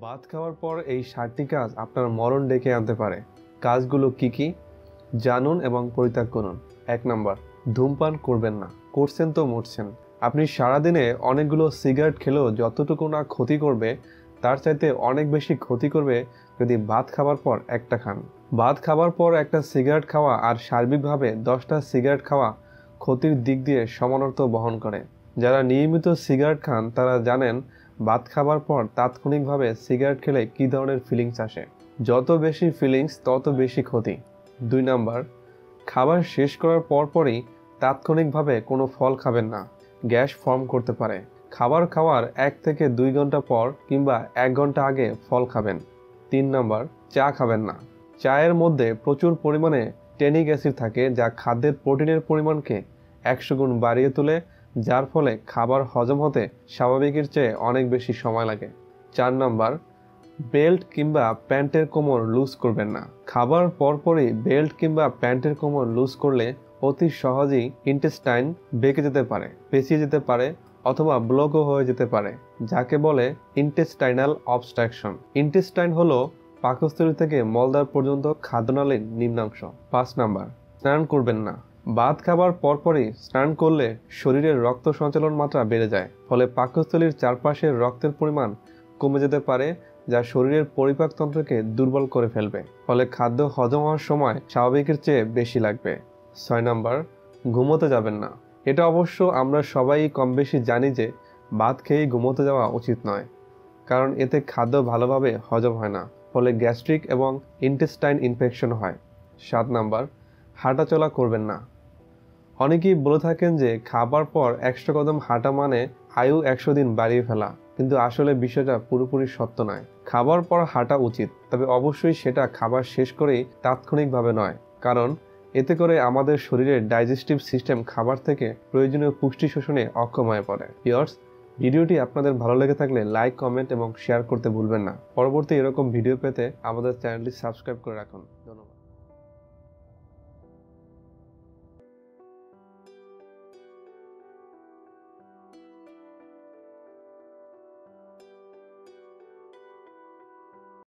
ভাত খাওয়ার পর এই সাতটি কাজ আপনার মরণ ডেকে আনতে পারে। কাজগুলো কি কি? জানুন এবং পরিত্যাগ করুন। এক নাম্বার, ধূমপান করবেন না। করছেন তো মরছেন। আপনি সারাদিনে অনেকগুলো সিগারেট খেলেও যতটুকু না ক্ষতি করবে, তার চাইতে অনেক বেশি ক্ষতি করবে যদি ভাত খাবার পর একটা খান। ভাত খাবার পর একটা সিগারেট খাওয়া আর সার্বিকভাবে দশটা সিগারেট খাওয়া ক্ষতির দিক দিয়ে সমানার্থ বহন করে। যারা নিয়মিত সিগারেট খান, তারা জানেন ভাত খাবার পর তাৎক্ষণিকভাবে সিগারেট খেলে কী ধরনের ফিলিংস আসে? যত বেশি ফিলিংস তত বেশি ক্ষতি। দুই নাম্বার, খাবার শেষ করার পরপরই তাৎক্ষণিকভাবে কোনো ফল খাবেন না। গ্যাস ফর্ম করতে পারে। খাবার খাওয়ার এক থেকে দুই ঘণ্টা পর কিংবা এক ঘণ্টা আগে ফল খাবেন। তিন নাম্বার, চা খাবেন না। চায়ের মধ্যে প্রচুর পরিমাণে টেনিক অ্যাসিড থাকে যা খাদ্যের প্রোটিনের পরিমাণকে একশো গুণ বাড়িয়ে তোলে যার ফলে খাবার হজম হতে স্বাভাবিকের চেয়ে অনেক বেশি সময় লাগে। চার নাম্বার, বেল্ট কিংবা প্যান্টের কোমর লুজ করবেন না। খাবার পরপরই বেল্ট কিংবা প্যান্টের কোমর লুজ করলে অতি সহজেই ইন্টেস্টাইন বেঁকে যেতে পারে, পেঁচিয়ে যেতে পারে অথবা ব্লকও হয়ে যেতে পারে, যাকে বলে ইন্টেস্টাইনাল অবস্ট্রাকশন। ইন্টেস্টাইন হলো পাকস্থলী থেকে মলদ্বার পর্যন্ত খাদ্যনালীর নিম্নাংশ। পাঁচ নাম্বার, স্নান করবেন না। ভাত খাবার পরপরই স্নান করলে শরীরের রক্ত সঞ্চালন মাত্রা বেড়ে যায়, ফলে পাকস্থলীর চারপাশের রক্তের পরিমাণ কমে যেতে পারে, যা শরীরের পরিপাকতন্ত্রকে দুর্বল করে ফেলবে, ফলে খাদ্য হজম হওয়ার সময় স্বাভাবিকের চেয়ে বেশি লাগবে। ছয় নাম্বার, ঘুমোতে যাবেন না। এটা অবশ্য আমরা সবাই কম বেশি জানি যে ভাত খেয়েই ঘুমোতে যাওয়া উচিত নয়, কারণ এতে খাদ্য ভালোভাবে হজম হয় না, ফলে গ্যাস্ট্রিক এবং ইন্টেস্টাইন ইনফেকশন হয়। সাত নাম্বার, হাঁটাচলা করবেন না। অনেকেই বলে থাকেন যে খাবার পর একশো কদম হাঁটা মানে আয়ু একশো দিন বাড়িয়ে ফেলা, কিন্তু আসলে বিষয়টা পুরোপুরি সত্য নয়। খাবার পর হাঁটা উচিত, তবে অবশ্যই সেটা খাবার শেষ করেই তাৎক্ষণিকভাবে নয়, কারণ এতে করে আমাদের শরীরের ডাইজেস্টিভ সিস্টেম খাবার থেকে প্রয়োজনীয় পুষ্টি শোষণে অক্ষম হয়ে পড়ে। ইয়ার্স ভিডিওটি আপনাদের ভালো লেগে থাকলে লাইক, কমেন্ট এবং শেয়ার করতে ভুলবেন না। পরবর্তী এরকম ভিডিও পেতে আমাদের চ্যানেলটি সাবস্ক্রাইব করে রাখুন।